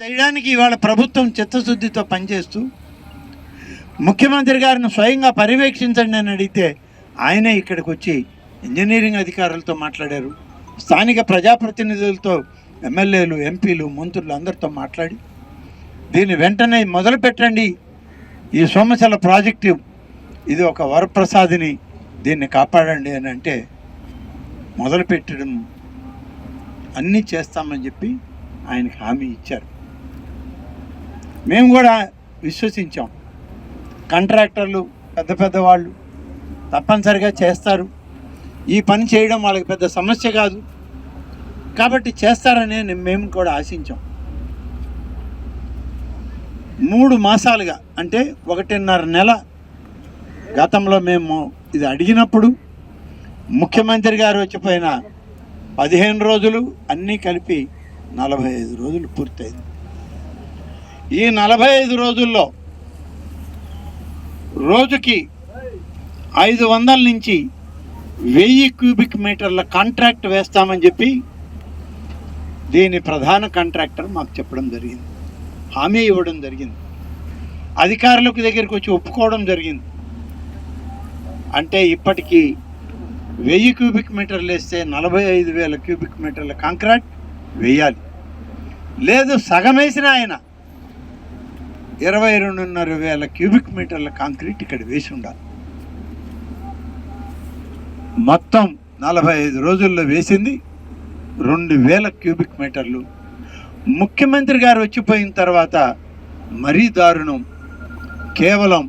చేయడానికి ఇవాళ ప్రభుత్వం చిత్తశుద్ధితో పనిచేస్తూ ముఖ్యమంత్రి గారిని స్వయంగా పర్యవేక్షించండి అని అడిగితే ఆయనే ఇక్కడికి వచ్చి ఇంజనీరింగ్ అధికారులతో మాట్లాడారు. స్థానిక ప్రజాప్రతినిధులతో ఎమ్మెల్యేలు ఎంపీలు మంత్రులు అందరితో మాట్లాడి దీన్ని వెంటనే మొదలు పెట్టండి ఈ సోమశల ప్రాజెక్టు ఇది ఒక వరప్రసాదిని దీన్ని కాపాడండి అని అంటే మొదలుపెట్టడం అన్నీ చేస్తామని చెప్పి ఆయనకి హామీ ఇచ్చారు. మేము కూడా విశ్వసించాం. కాంట్రాక్టర్లు పెద్ద పెద్ద వాళ్ళు తప్పనిసరిగా చేస్తారు. ఈ పని చేయడం వాళ్ళకి పెద్ద సమస్య కాదు. కాబట్టి చేస్తారని మేము కూడా ఆశించాం. మూడు మాసాలుగా అంటే ఒకటిన్నర నెల గతంలో మేము ఇది అడిగినప్పుడు ముఖ్యమంత్రి గారు వచ్చిపోయిన పదిహేను రోజులు అన్నీ కలిపి నలభై ఐదు రోజులు పూర్తయింది. ఈ నలభై ఐదు రోజుల్లో రోజుకి ఐదు వందల నుంచి వెయ్యి క్యూబిక్ మీటర్ల కాంట్రాక్ట్ వేస్తామని చెప్పి దీని ప్రధాన కాంట్రాక్టర్ మాకు చెప్పడం జరిగింది. హామీ ఇవ్వడం జరిగింది. అధికారులకు దగ్గరికి వచ్చి ఒప్పుకోవడం జరిగింది. అంటే ఇప్పటికీ వెయ్యి క్యూబిక్ మీటర్లు వేస్తే నలభై ఐదు వేల క్యూబిక్ మీటర్ల కాంక్రీట్ వేయాలి. లేదు సగం వేసిన ఆయన ఇరవై రెండున్నర వేల క్యూబిక్ మీటర్ల కాంక్రీట్ ఇక్కడ వేసి ఉండాలి. మొత్తం నలభై ఐదు రోజుల్లో వేసింది రెండు వేల క్యూబిక్ మీటర్లు. ముఖ్యమంత్రి గారు వచ్చిపోయిన తర్వాత మరీ దారుణం. కేవలం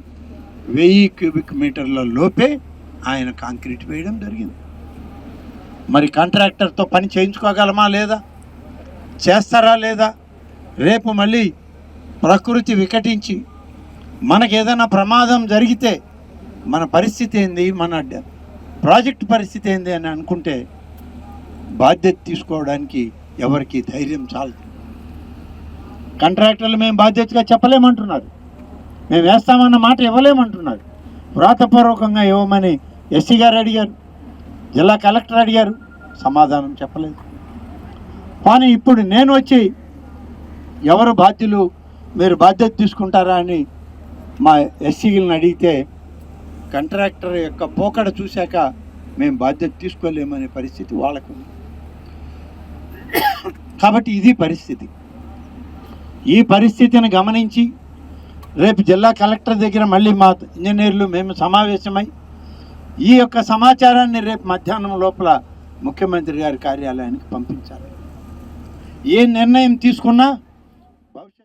వెయ్యి క్యూబిక్ మీటర్ల లోపే ఆయన కాంక్రీట్ వేయడం జరిగింది. మరి కాంట్రాక్టర్తో పని చేయించుకోగలమా లేదా? చేస్తారా లేదా? రేపు మళ్ళీ ప్రకృతి వికటించి మనకి ఏదైనా ప్రమాదం జరిగితే మన పరిస్థితి ఏంది? మన ప్రాజెక్ట్ పరిస్థితి ఏంది అని అనుకుంటే బాధ్యత తీసుకోవడానికి ఎవరికి ధైర్యం చాలదు. కాంట్రాక్టర్లు మేము బాధ్యతగా చెప్పలేమంటున్నారు. మేము వేస్తామన్న మాట ఇవ్వలేమంటున్నారు వ్రాతపూర్వకంగా ఇవ్వమని ఎస్సీ గారు అడిగారు. జిల్లా కలెక్టర్ అడిగారు. సమాధానం చెప్పలేదు. కానీ ఇప్పుడు నేను వచ్చి ఎవరు బాధ్యులు మీరు బాధ్యత తీసుకుంటారా అని మా ఎస్సీలను అడిగితే కాంట్రాక్టర్ యొక్క పోకడ చూశాక మేము బాధ్యత తీసుకోలేమనే పరిస్థితి వాళ్ళకు కాబట్టి ఇది పరిస్థితి. ఈ పరిస్థితిని గమనించి రేపు జిల్లా కలెక్టర్ దగ్గర మళ్ళీ మా ఇంజనీర్లు మేము సమావేశమై ఈ యొక్క సమాచారాన్ని రేపు మధ్యాహ్నం లోపల ముఖ్యమంత్రి గారి కార్యాలయానికి పంపించాలి. ఏ నిర్ణయం తీసుకున్నా